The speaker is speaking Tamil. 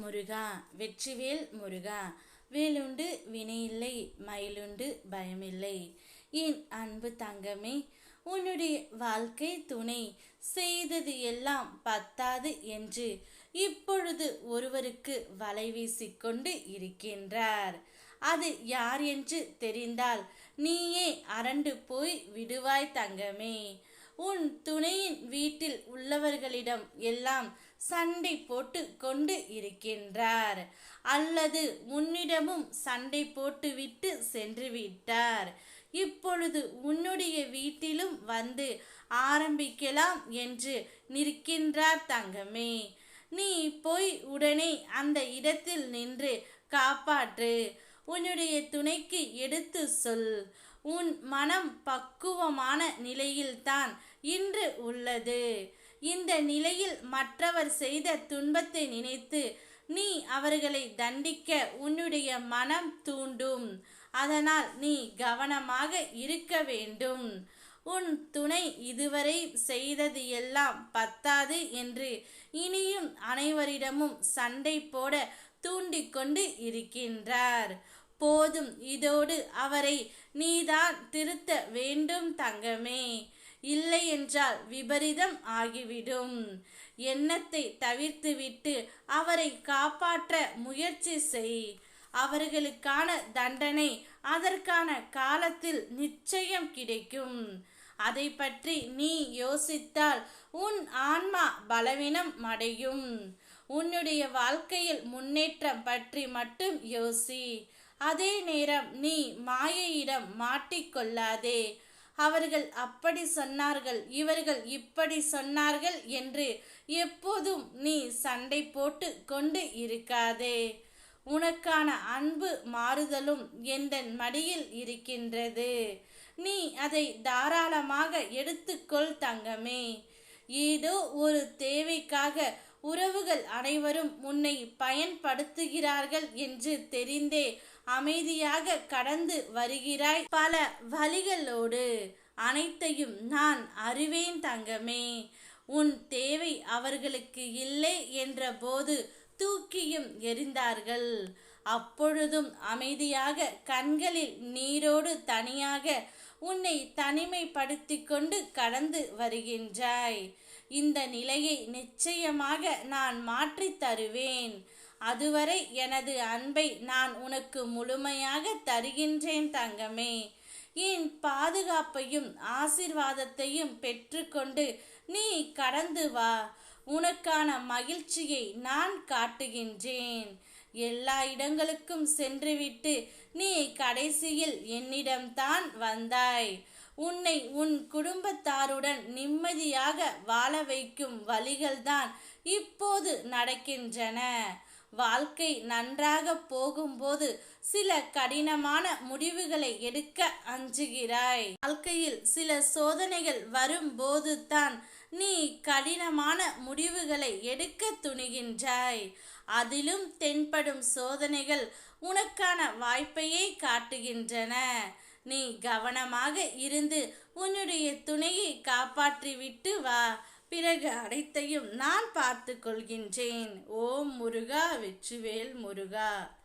முருகா வெற்றிவேல் முருகா. வேலுண்டு வினையில்லை மயிலுண்டு பயமில்லை. என் அன்பு தங்கமே உன்னுடைய வாழ்க்கை துணை. செய்தது எல்லாம் பத்தாது என்று இப்பொழுது ஒருவருக்கு வலை வீசிக்கொண்டு இருக்கின்றார். அது யார் என்று தெரிந்தால் நீயே அரண்டு போய் விடுவாய் தங்கமே. உன் துணையின் வீட்டில் உள்ளவர்களிடம் எல்லாம் சண்டை போட்டு கொண்டு இருக்கின்றார். அல்லது உன்னிடமும் சண்டை போட்டுவிட்டு சென்று விட்டார். இப்பொழுது உன்னுடைய வீட்டிலும் வந்து ஆரம்பிக்கலாம் என்று நிற்கின்றார் தங்கமே. நீ போய் உடனே அந்த இடத்தில் நின்று காப்பாற்று. உன்னுடைய துணைக்கு எடுத்து சொல். உன் மனம் பக்குவமான நிலையில்தான் இன்று உள்ளது. இந்த நிலையில் மற்றவர் செய்த துன்பத்தை நினைத்து நீ அவர்களை தண்டிக்க உன்னுடைய மனம் தூண்டும். அதனால் நீ கவனமாக இருக்க வேண்டும். உன் துணை இதுவரை செய்தது எல்லாம் பத்தாது என்று இனியும் அனைவரிடமும் சண்டை போட தூண்டிக்கொண்டு இருக்கின்றார். போதும் இதோடு அவரை நீதான் திருத்த வேண்டும் தங்கமே. இல்லை என்றால் விபரீதம் ஆகிவிடும். எண்ணத்தை தவிர்த்துவிட்டு அவரை காப்பாற்ற முயற்சி செய். அவர்களுக்கான தண்டனை அதற்கான காலத்தில் நிச்சயம் கிடைக்கும். அதை பற்றி நீ யோசித்தால் உன் ஆன்மா பலவீனம் அடையும். உன்னுடைய வாழ்க்கையில் முன்னேற்றம் பற்றி மட்டும் யோசி. அதே நேரம் நீ மாயையிடம் மாட்டிக்கொள்ளாதே. அவர்கள் அப்படி சொன்னார்கள் இவர்கள் இப்படி சொன்னார்கள் என்று எப்போதும் நீ சண்டை போட்டு கொண்டு இருக்காதே. உனக்கான அன்பு மாறுதலும் எந்தன் மடியில் இருக்கின்றது. நீ அதை தாராளமாக எடுத்துக்கொள் தங்கமே. ஏதோ ஒரு தேவைக்காக உறவுகள் அனைவரும் உன்னை பயன்படுத்துகிறார்கள் என்று தெரிந்தே அமைதியாக கடந்து வருகிறாய். பல வழிகளோடு அனைத்தையும் நான் அறிவேன் தங்கமே. உன் தேவை அவர்களுக்கு இல்லை என்ற போது தூக்கியும் எரிந்தார்கள் அப்பொழுதும் அமைதியாக கண்களில் நீரோடு தனியாக உன்னை தனிமைப்படுத்தி கொண்டு கடந்து வருகின்றாய். இந்த நிலையை நிச்சயமாக நான் மாற்றித் தருவேன். அதுவரை எனது அன்பை நான் உனக்கு முழுமையாக தருகின்றேன் தங்கமே. என் பாதுகாப்பையும் ஆசிர்வாதத்தையும் பெற்றுக்கொண்டு நீ கடந்து வா. உனக்கான மகிழ்ச்சியை நான் காட்டுகின்றேன். எல்லா இடங்களுக்கும் சென்றுவிட்டு நீ கடைசியில் என்னிடம்தான் வந்தாய். உன்னை உன் குடும்பத்தாருடன் நிம்மதியாக வாழ வைக்கும் வழிகள்தான் இப்போது நடக்கின்றன. வாழ்க்கை நன்றாக போகும்போது சில கடினமான முடிவுகளை எடுக்க அஞ்சுகிறாய். வாழ்க்கையில் சில சோதனைகள் வரும்போது தான் நீ கடினமான முடிவுகளை எடுக்க துணிகின்றாய். அதிலும் தென்படும் சோதனைகள் உனக்கான வாய்ப்பையே காட்டுகின்றன. நீ கவனமாக இருந்து உன்னுடைய துணையை காப்பாற்றிவிட்டு வா. பிறகு அனைத்தையும் நான் பார்த்து கொள்கின்றேன். ஓம் முருகா வெற்றிவேல் முருகா.